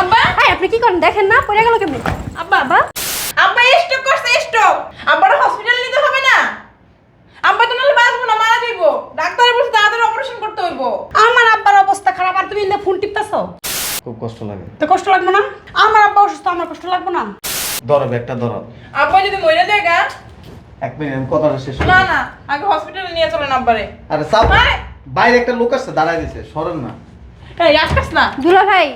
আব্বা? এই আপনি কি করেন? দেখেন না পড়ে গেল কেমনি? আব্বা। বাবা আব্বা স্ট্রোক করছে স্ট্রোক আব্বার হসপিটাল নিতে হবে না। আব্বা তো নাহলে বাঁচবো না মারা যাইবো। ডাক্তারের বলছে তাড়াতাড়ি অপারেশন করতে হইব। আমার আব্বার অবস্থা খারাপ আর তুমি ইন্দে ফোন টিপতেছো? খুব কষ্ট লাগে। তো কষ্ট লাগবে না? আমার আব্বা অসুস্থ আমার কষ্ট লাগবে না? ধরো ব্যাগটা ধরো। আব্বা যদি মরে যায় গা। এক মিনিট আমি কথাটা শেষ না না আগে হসপিটালে নিয়ে চলেন আব্বারে। আরে সাপ! বাইরে একটা লোক আসছে দাঁড়ায় দিছে সরেন না। এই আসকাস না? দুলা ভাই।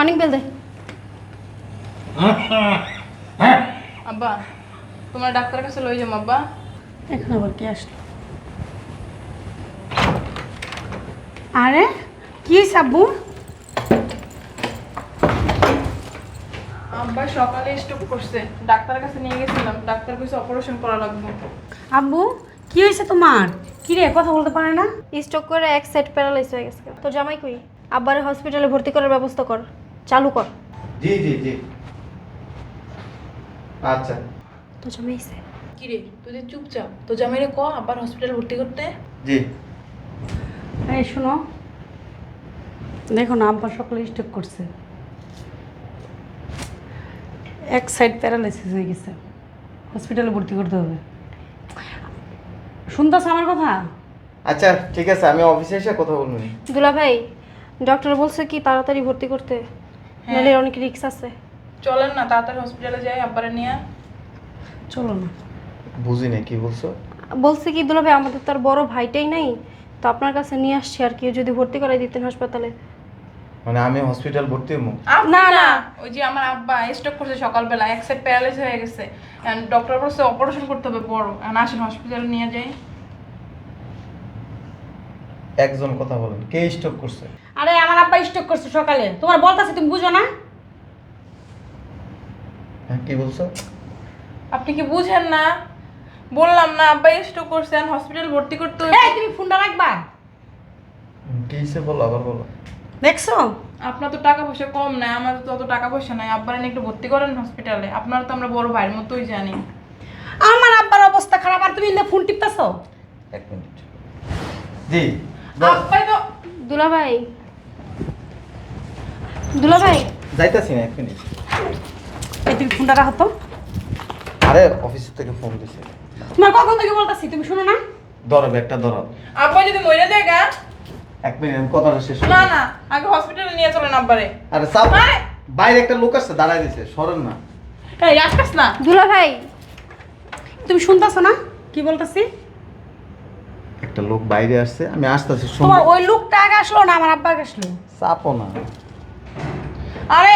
কনিক বেল দে। আব্বা তোমার ডাক্তারের কাছে লই যাম আব্বা। এখন আবার কি আসলো? আরে কি সাব্বু আব্বা? সকালে স্ট্রোক করছে। ডাক্তারের কাছে নিয়ে গেছিলাম। ডাক্তার কইছে অপারেশন করা লাগবে। আব্বু কি হয়েছে তোমার? কি রে কথা বলতে পারে না? স্ট্রোক করে এক সাইড প্যারালাইজ হয়ে গেছে। তো জামাই কই? আব্বারে হসপিটালে ভর্তি করার ব্যবস্থা কর। চালু কর। জি জি জি। আচ্ছা। তো জামাই এসে। কি রে তুই যে চুপচাপ তো জামাইরে ক আব্বার হসপিটাল ভর্তি করতে? জি। এই শোনো দেখো না আব্বা সকালে স্ট্রোক করছে। এক সাইড প্যারালাইসিস হয়ে গেছে। হসপিটালে ভর্তি করতে হবে। শুনতেছ আমার কথা? আচ্ছা ঠিক আছে আমি অফিসে এসে কথা বলব। দুলা ভাই ডক্টর বলছে কি তাড়াতাড়ি ভর্তি করতে? নাহলে অনেক রিস্ক আছে। চলেন না তাড়াতাড়ি হসপিটালে যাই আব্বারে নিয়ে। চলো না। বুঝি না কি বলছো? বলছে কি দুলা ভাই আমাদের তার বড় ভাইটাই নাই। তো আপনার কাছে নিয়ে আসছি আর কি যদি ভর্তি করাই দিতেন হাসপাতালে। মানে আমি হসপিটাল ভর্তি হব? না না। ওই যে আমার আব্বা স্ট্রোক করছে সকালবেলা এক সাইড প্যারালাইজ হয়ে গেছে। ডক্টর বলছে অপারেশন করতে হবে বড়। এখন আসেন হসপিটালে নিয়ে যাই। একজন কথা বলেন। কে স্টক করছে? আরে আমার আব্বা স্ট্রোক করছে সকালে। তোমার বলতাছি তুমি বুঝো না? হ্যাঁ কি বলছো? আপনি কি বুঝেন না? বললাম না আব্বা স্ট্রোক করছে হসপিটাল ভর্তি করতে হবে এই তুমি ফোনটা রাখবা? কি বলো আবার বলো। দেখছ? আপনার তো টাকা পয়সা কম নাই আমাদের তো অত টাকা পয়সা নাই। আব্বার এনে একটু ভর্তি করেন হসপিটালে আপনার তো আমরা বড় ভাইয়ের মতোই জানি। আমার আব্বার অবস্থা খারাপ আর তুমি ফোন টিপতেছো? এক মিনিট। জি। তো দুলা ভাই দুলা ভাই যাইতাছি না এক মিনিট। এই তুমি ফোনটা রাখো তো। আরে অফিস থেকে ফোন দিছে। তোমার কখন থেকে বলতাছি? তুমি শুনো না। ধরো ব্যাগটা ধরো। আব্বা যদি মরে যায় গা। এক মিনিট আমি কথাটা শেষ না না আগে হসপিটালে নিয়ে চলেন আব্বারে। আরে! বাইরে একটা লোক আসছে দাঁড়ায় দিছে সরেন না। এই আসকাস না দুলা ভাই তুমি শুনতেছো না? কি বলতাছি? একটা লোক বাইরে আসছে আমি আসতেছি তোমার ওই লোকটা আগে আসলো না আমার আব্বা আগে আসলো? চাপো না। আরে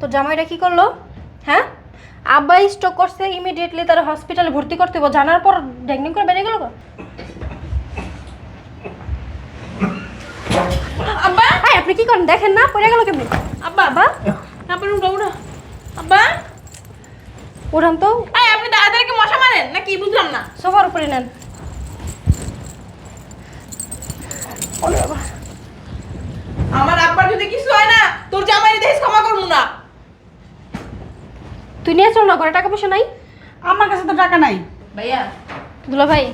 তো জামাইটা কি করল? হ্যাঁ? আব্বা স্ট্রোক করছে ইমিডিয়েটলি তার হসপিটালে ভর্তি করতে হবে জানার পর ড্যাংডিং করে বেরিয়ে গেল আব্বা? এই আপনি কি করেন? দেখেন না পড়ে গেল কেমনি? আব্বা বাবা আব্বা উঠা উঠা। আব্বা? উঠান তো। আপনি তাড়াতাড়ি কি মশা মারেন? না কি বুঝলাম না? সোফার উপরে নেন। আমার আব্বার যদি কিছু হয় না তোর জামাই দেশ ক্ষমা করব না। তুই নিয়ে চল না ঘরে টাকা পয়সা নাই? আমার কাছে তো টাকা নাই। ভাইয়া। দুলা ভাই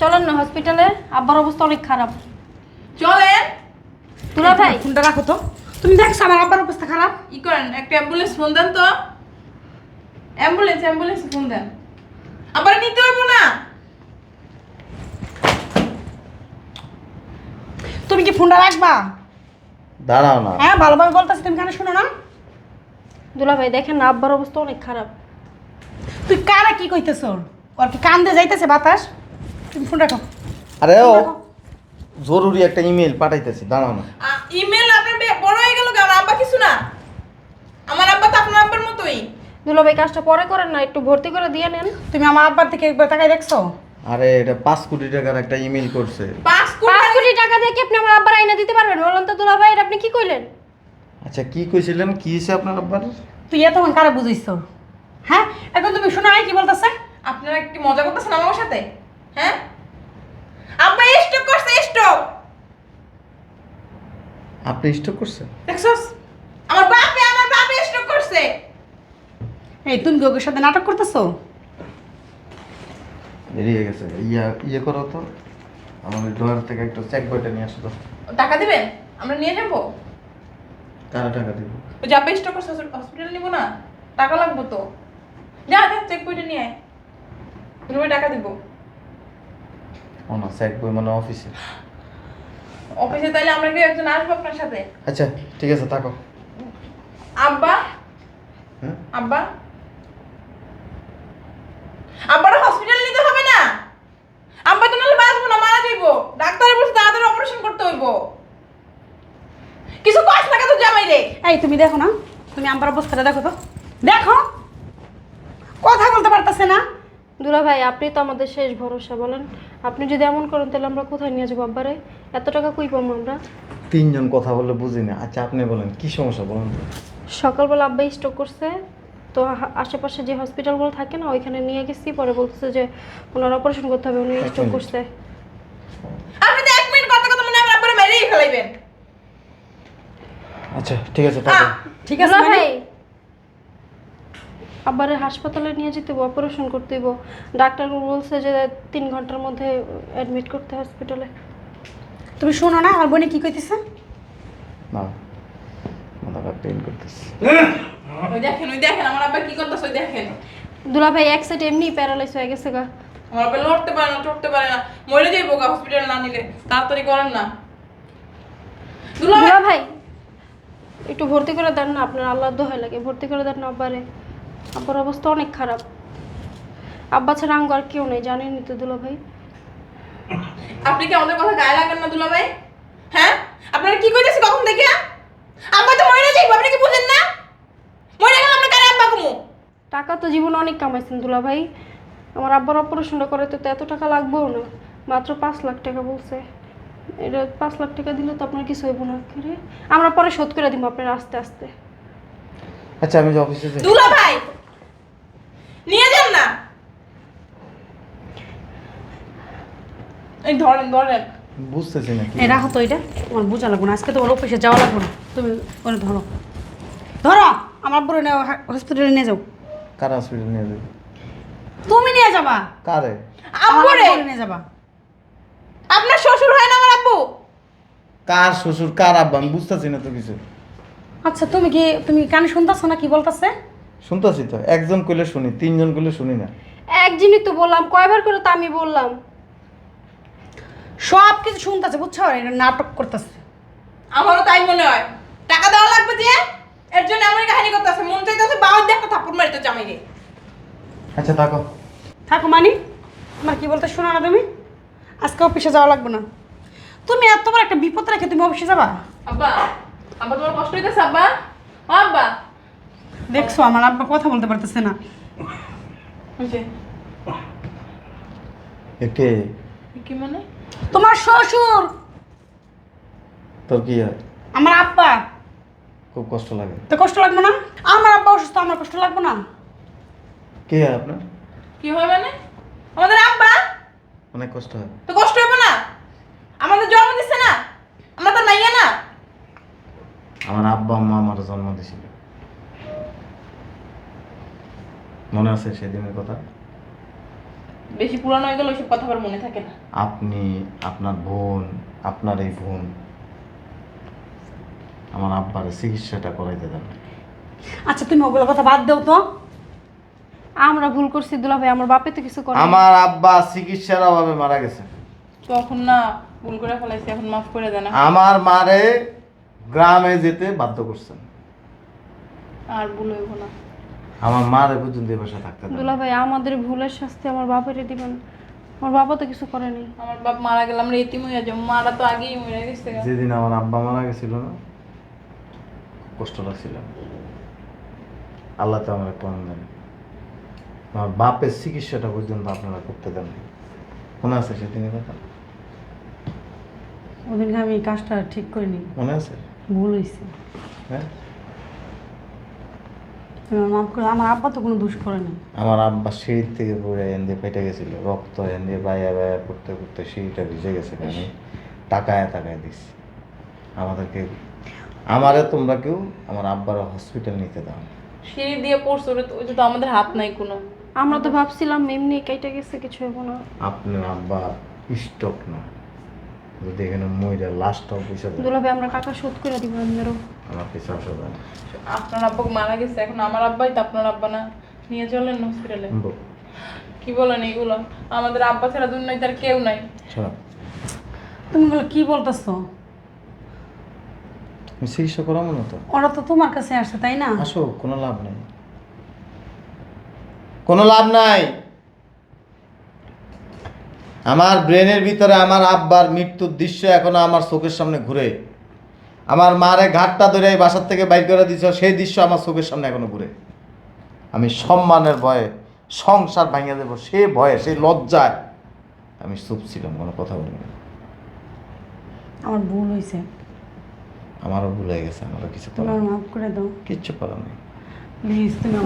চলেন না হসপিটালে আব্বার অবস্থা অনেক খারাপ। চলেন। দুলা ভাই। ফোনটা রাখো তো। তুমি দেখছ আমার আব্বার অবস্থা খারাপ? ই করেন একটা অ্যাম্বুলেন্স ফোন দেন তো। অ্যাম্বুলেন্স অ্যাম্বুলেন্স ফোন দেন। আবার নিতে হইব না? তুমি কি ফোনটা রাখবা? দাঁড়াও না। হ্যাঁ ভালোভাবে বলতাছি তুমি কেন শোনো না। দুলা ভাই দেখেন না আব্বার অবস্থা অনেক খারাপ। তুই কারা কি কইতেছ? ওর কি কান্দে যাইতেছে বাতাস? তুমি ফোন রাখো। আরে ও জরুরি একটা ইমেল পাঠাইতেছি দাঁড়াও না। ইমেল আপনার বে- বড় হয়ে গেল আমার আব্বা কিছু না? আমার আব্বা তো আপনার আব্বার মতোই। দুলা ভাই কাজটা পরে করেন না একটু ভর্তি করে দিয়ে নেন। তুমি আমার আব্বার থেকে একবার তাকাই দেখছ? আরে এটা পাঁচ কোটি টাকার একটা ইমেল করছে। পাঁচ কোটি কি আপনি আমার আব্বার আইনা দিতে পারবেন? বলেন তো দুলা ভাই আপনি কি কইলেন? আচ্ছা কি কইছিলেন? কি হয়েছে আপনার আব্বার? তুই এতক্ষণ কারা বুঝাইছ? হ্যাঁ? এখন তুমি শোনো নাই কি বলতেছে? আপনারা কি মজা করতেছেন আমার সাথে? হ্যাঁ? আব্বা স্ট্রোক করছে স্ট্রোক আপনি স্টক করছেন? দেখছস? আমার বাপে আমার বাপে স্ট্রোক করছে! এই তুমি কি সাথে নাটক করতেছো? বেরিয়ে গেছে। ইয়া ইয়ে করো তো। আমাদের ড্রয়ার থেকে একটা চেক বইটা নিয়ে আসো তো। টাকা দিবেন? আমরা নিয়ে যাব কারা টাকা দিব? ওই যাবে স্টক হসপিটাল নিব না? টাকা লাগবে তো। যা যা চেক বইটা নিয়ে আয়। তুমি টাকা দিব। ও না চেক বই মানে অফিসে। অফিসে তাইলে আমরা কি একজন আসব আপনার সাথে। আচ্ছা ঠিক আছে থাকো আব্বা? হ্যাঁ? আব্বা আব্বারা হসপিটাল নিতে হবে না আব্বা তো নাহলে বাঁচবো না মারা যাইবো ডাক্তারের বলছে তাড়াতাড়ি অপারেশন করতে হইব কিছু কষ্ট লাগে তো জামাই রে এই তুমি দেখো না তুমি আব্বার অবস্থাটা দেখো তো। দেখো কথা বলতে পারতেছে না। দুলা ভাই আপনি তো আমাদের শেষ ভরসা বলেন। আপনি যদি এমন করেন তাহলে আমরা কোথায় নিয়ে যাব আব্বারে? এত টাকা কই পাবো আমরা? তিনজন কথা বললে বুঝি না। আচ্ছা আপনি বলেন কি সমস্যা বলুন তো। সকালবেলা আব্বা স্ট্রোক করছে তো আশেপাশে যে হসপিটালগুলো থাকে না ওইখানে নিয়ে গেছি। পরে বলতেছে যে ওনার অপারেশন করতে হবে উনি এক স্ট্রোক করছে। আপনি তো এক মিনিট কথা কথা মনে হয় আমার আব্বারে মেরেই ফেলাইবেন। আচ্ছা ঠিক আছে থাকো ঠিক আছে মানে? ভাই। আব্বারে হাসপাতালে নিয়ে যেতে হবে অপারেশন করতে হইব। ডাক্তার বলছে যে তিন ঘণ্টার মধ্যে অ্যাডমিট করতে হসপিটালে তুমি শোনো না আমার বোনে কি কইতেছে? না মাথা পেইন করতেছে। ওই দেখেন ওই দেখেন আমার আব্বা কি করতেছে ওই দেখেন। দুলা ভাই এক সাইড এমনি প্যারালাইজ হয়ে গেছে গা। আমার আব্বা লড়তে পারে না চড়তে পারে না। মরে যাইবো গা হসপিটাল না নিলে তাড়াতাড়ি করেন না। দুলা ভাই, দুলা ভাই একটু ভর্তি করে দেন না আপনার আল্লাহর দোহাই লাগে ভর্তি করে দেন না আব্বারে। আব্বার অবস্থা অনেক খারাপ। আব্বা ছাড়া আঙ্গ আর কেউ নেই জানেনই তো দুলা ভাই আপনি কি আমাদের কথা গায়ে লাগান না দুলা ভাই হ্যাঁ? আপনারা কি কইতেছে কখন দেখে? আব্বা তো মরে যাইবো আপনি কি বুঝেন না? মরে গেলে আমরা কারে আব্বা কমু? টাকা তো জীবনে অনেক কামাইছেন দুলা ভাই আমার আব্বার অপারেশনটা করে তো এত টাকা লাগবেও না। মাত্র পাঁচ লাখ টাকা বলছে। এটা পাঁচ লাখ টাকা দিলে তো আপনার কিছু হইব না কি রে? আমরা পরে শোধ করে দিব আপনার আস্তে আস্তে। আচ্ছা আমি অফিসে যাই। দুলা ভাই! নিয়ে যান না! এই ধরেন ধরেন। বুঝতেছি না কি। রাখো তো এটা আমার বোঝা লাগবে না আজকে তোমার অফিসে যাওয়া লাগবে না। তুমি ওরে ধরো। ধরো! আমার বড় হসপিটালে নিয়ে যাও। কার হসপিটাল নিয়ে যাবে? তুমি নিয়ে যাবা। কারে? আমার নিয়ে যাবা। আপনার শ্বশুর হয় না আব্বু কার শ্বশুর কার আব্বা? আমি বুঝতেছি না তো কিছু। আচ্ছা তুমি কি তুমি কানে শুনতেছো না কি বলতেছে? শুনতেছি তো। একজন কইলে শুনি তিনজন কইলে শুনি না। এক জিনিস তো বললাম কয়বার করে তো আমি বললাম। সব কিছু শুনতেছে বুঝছ? এটা নাটক করতেছে। আমারও তাই মনে হয়। টাকা দেওয়া লাগবে যে এর জন্য এমন কাহিনী করতেছে মন চাইতেছে বাবার দিয়ে একটা থাপ্পড় মারিতে জামাইকে আচ্ছা থাকো। থাকো মানি? তোমার কি বলতে শোনো না তুমি? আজকে অফিসে যাওয়া লাগবে না। তুমি আর তোমার একটা বিপদ রেখে তুমি অফিসে যাবা? আব্বা আব্বা তোমার কষ্ট হইতেছে আব্বা? ও আব্বা। দেখছ আমার আব্বা কথা বলতে পারতেছে না। একে কি? মানে? তোমার শ্বশুর। তোর কি হয়? আমার আব্বা। খুব কষ্ট লাগে। তো কষ্ট লাগবে না? আমার আব্বা অসুস্থ আমার কষ্ট লাগবে না? কে হয় আপনার? কি হয় মানে? আমাদের আব্বা। অনেক কষ্ট হয়। তো কষ্ট হবে না? আমাদের জন্ম দিচ্ছে না? আমরা তো নাইয়া না? আমার আব্বা আম্মা আমার জন্ম দিয়েছিল মনে আছে সেদিনের কথা? বেশি পুরানো হয়ে গেলে ওইসব কথা আবার মনে থাকে না। আপনি আপনার বোন আপনার এই বোন আমার আব্বার চিকিৎসাটা করাইতে দেন আচ্ছা তুমি ওগুলো কথা বাদ দাও তো। আমরা ভুল করছি দুলা ভাই আমার বাপে তো কিছু করে আমার আব্বা চিকিৎসার অভাবে মারা গেছে। তখন না ভুল করে ফেলাইছি এখন মাফ করে দেন আমার মারে গ্রামে যেতে বাধ্য করছেন। আর ভুল হইব না। আমার মারে পর্যন্ত এ বাসা থাকতে দেন। দুলা ভাই আমাদের ভুলের শাস্তি আমার বাপেরই দিবেন। আমার বাবা তো কিছু করেনি। আমার বাপ মারা গেল আমরা এতিম হয়ে যাব। মারা তো আগেই মরে গেছে যেদিন আমার আব্বা মারা গেছিল না কষ্ট লাগছিল। আল্লাহ তো আমার কম দেন। আমার বাপের চিকিৎসাটা পর্যন্ত আপনারা করতে দেন মনে আছে সেদিনের কথা? ওদিনকে আমি কাজটা ঠিক করিনি। মনে আছে? ভুল হয়েছে হ্যাঁ? মাফ করে আমার আব্বা তো কোনো দোষ করেনি আমার আব্বা সিঁড়ির থেকে পড়ে এনে ফেটে গেছিল রক্ত এনে বাইয়া বাইয়া করতে করতে সিঁড়িটা ভিজে গেছে আমি টাকায় টাকায় দিছি। আমাদেরকে আমারে তোমরা কেউ আমার আব্বার হসপিটাল নিতে দাও সিঁড়ি দিয়ে পড়ছো ওটা তো- আমাদের হাত নাই কোনো। আমরা তো ভাবছিলাম এমনি কেটে গেছে কিছু হইব না। আপনার আব্বা স্টক না যদি এখানে মহিলা লাশটাও পয়সা দেয় দুলা ভাই আমরা টাকা শোধ করে দিব আপনারও। আমার আপনার আব্বু মারা গেছে এখন আমার আব্বাই তো আপনার আব্বা না। নিয়ে চলেন হসপিটালে কি বলেন এগুলো? আমাদের আব্বা ছাড়া দুনিয়ায় তার কেউ নাই। শোনো, তুমি বলো কি বলতেছো? চিকিৎসা করাবো না তো? ওরা তো তোমার কাছে আসছে তাই না? আসো কোনো লাভ নাই। কোনো লাভ নাই। আমার ব্রেনের ভিতরে আমার আব্বার মৃত্যুর দৃশ্য এখনও আমার চোখের সামনে ঘুরে। আমার মারে ঘাটটা ধরে এই বাসার থেকে বাইর করে দিয়েছ সেই দৃশ্য আমার চোখের সামনে এখনও ঘুরে। আমি সম্মানের ভয়ে সংসার ভাঙিয়ে দেবো সে ভয়ে সেই লজ্জায় আমি চুপ ছিলাম কোনো কথা বলিনি। আমার ভুল হয়েছে। আমারও ভুলে গেছে আমারও কিছু তুমি করার মাফ করে দাও। কিচ্ছু করার নেই। প্লিজ তুমি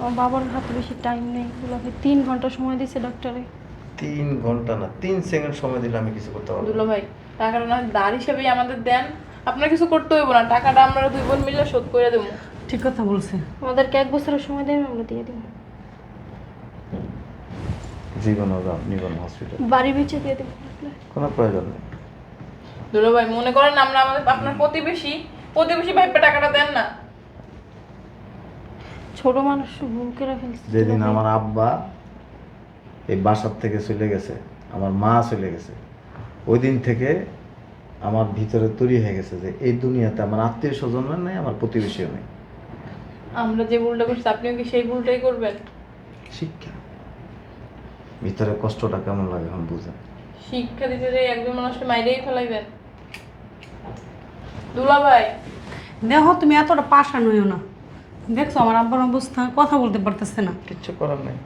আমার বাবার হাতে বেশি টাইম নেই। তিন ঘণ্টা সময় দিয়েছে ডাক্তারে তিন ঘণ্টা না তিন সেকেন্ড সময় দিলে আমি কিছু করতে পারব দুলো ভাই টাকাটা না দাঁড় হিসেবেই আমাদের দেন আপনার কিছু করতে হইব না টাকাটা আমরা দুই বোন মিলে শোধ করে দেবো। ঠিক কথা বলছে। আমাদেরকে এক বছরের সময় দেবে আমরা দিয়ে দেবো। জীবন যাও নিবন হসপিটাল বাড়ি বেঁচে দিয়ে দেবো কোনো প্রয়োজন নেই। দুলো ভাই মনে করেন আমরা আমাদের আপনার প্রতিবেশী প্রতিবেশী ভাইপে টাকাটা দেন না। ছোট মানুষ ভুল করে ফেলছে যেদিন আমার আব্বা এই বাসার থেকে চলে গেছে আমার মা চলে গেছে। ওই দিন থেকে আমার ভিতরে তৈরি হয়ে গেছে যে এই দুনিয়াতে আমার আত্মীয় স্বজন নেই আমার প্রতিবেশীও নেই। আমরা যে ভুলটা করছি আপনিও কি সেই ভুলটাই করবেন? শিক্ষা। ভিতরে কষ্টটা কেমন লাগে এখন বুঝেন? শিক্ষা দিতে যে একজন মানুষকে মাইরেই ফেলাইবেন। দুলা ভাই। দেখো তুমি এতটা পাশা নইও না। দেখছ আমার আব্বার অবস্থা কথা বলতে পারতেছে না। কিচ্ছু করার নেই।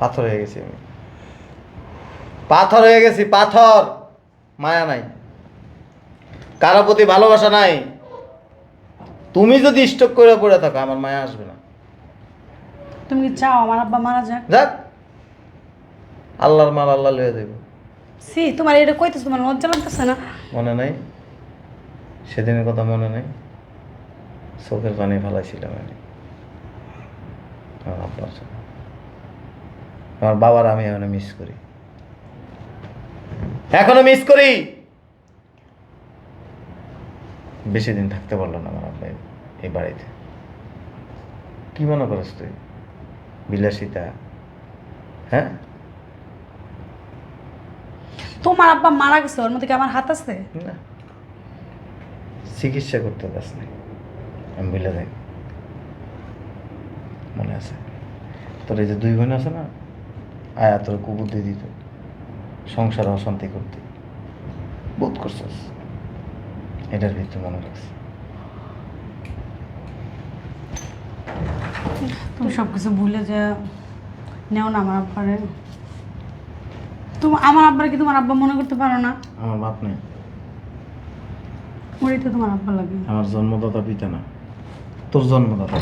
পাথর হয়ে গেছি আমি। পাথর হয়ে গেছি পাথর! মায়া নাই। কারও প্রতি ভালোবাসা নাই। তুমি যদি স্টক করে পড়ে থাকো আমার মায়া আসবে না। তুমি কি চাও আমার আব্বা মারা যাক? যাক। আল্লাহর মাল আল্লাহ লয়ে দেব সি তোমার এটা কইতেছো তোমার লজ্জা লাগতেছে না? মনে নাই? সেদিনের কথা মনে নেই? চোখের পানি ফেলাইছিলাম আমি। আমার আব্বার জন্য। আমার বাবার আমি এখনও মিস করি। এখনও মিস করি! বেশি দিন থাকতে পারল না আমার আব্বা এই- বাড়িতে। কি মনে করছ তুই? বিলাসিতা। হ্যাঁ? তোমার আব্বা মারা গেছে ওর মধ্যে কি আমার হাত আছে? না। চিকিৎসা করতে পারছ না। আমি বলে দেখ মনে আছে। তোর এই যে দুই বোন আছে না? আয়া তোর কুকুর দিয়ে দিত। সংসার অশান্তি করতে। বোধ করছিস এটার ভিতরে মনে রাখছি। তুমি সব কিছু ভুলে যে। নেও না আমার আব্বারে। তুমি আমার আব্বার কি তোমার আব্বা মনে করতে পারো না? আমার বাপ নেই। ওরই তো তোমার আব্বা লাগে। আমার জন্মদাতা পিতা না। তোর জন্মদাতা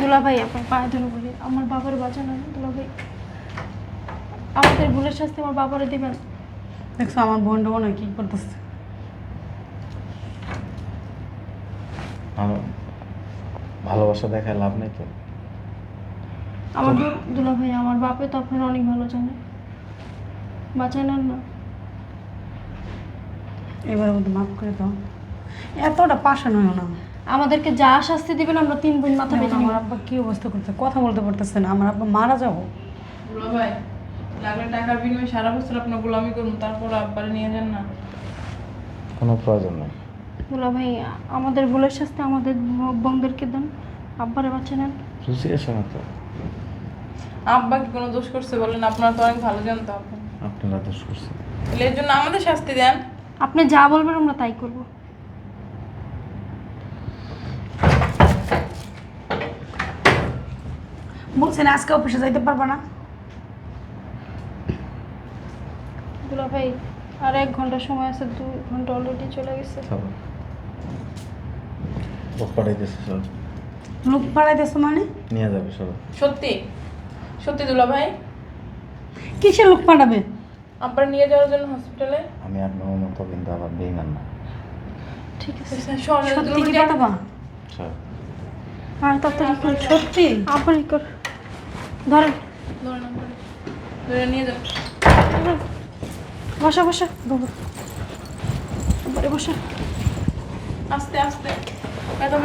দুলা ভাই আপনার পায়ে ধরে বলি। আমার বাবার বাঁচানো দুলা ভাই আমাদের ভুলের শাস্তি আমার বাবারে দিবেন। দেখছ আমার বোন বোন কি করতেছে। ভালোবাসা দেখায় লাভ নেই তো। আমার দুলা ভাই আমার বাপে তো আপনার অনেক ভালো জানে বাঁচায় নেন না। এবারের মধ্যে মাফ করে দাও। এতটা পাশা নয় না। আমাদেরকে যা শাস্তি দিবেন আমরা তিন বোন মাথা না, নিব আমার আব্বা কি অবস্থা করতে কথা বলতে পারতেছে না। আমার আব্বা মারা যাব। দুলা ভাই লাগলে টাকার বিনিময়ে সারা বছর আপনার গোলামি করুন তারপর আব্বারে নিয়ে যান না। কোনো প্রয়োজন নেই। দুলা ভাই আমাদের ভুলের শাস্তি আমাদের বোনদেরকে দেন আব্বারে বাঁচা নেন। রুচি আছে না তো। আব্বা কি কোনো দোষ করছে বলেন? আপনারা তো অনেক ভালো জানতো আপনি আপনারা দোষ করছেন। তাহলে এর জন্য আমাদের শাস্তি দেন। আপনি যা বলবেন আমরা তাই করব। বলছেন আজকে অফিসে যাইতে পারবা না। দুলা ভাই আর এক ঘণ্টা সময় আছে দু ঘণ্টা অলরেডি চলে গেছে। লোক পাঠাইতেছে সব লোক পাড়াইতেছো মানে? নিয়ে যাবে সব সত্যি? সত্যি দুলা ভাই? কিসের লোক পাঠাবে? আব্বার নিয়ে যাওয়ার জন্য হসপিটালে আমি আর আপনার মতো কিন্তু আবার বেইমান না। ঠিক আছে। সত্যি কি পাঠাবা? আর তাড়াতাড়ি কর সত্যি? আবার কর। ধরেন ধরে নিয়ে যান বসা বসা আব্বারে বসা। আস্তে আস্তে। ব্যথা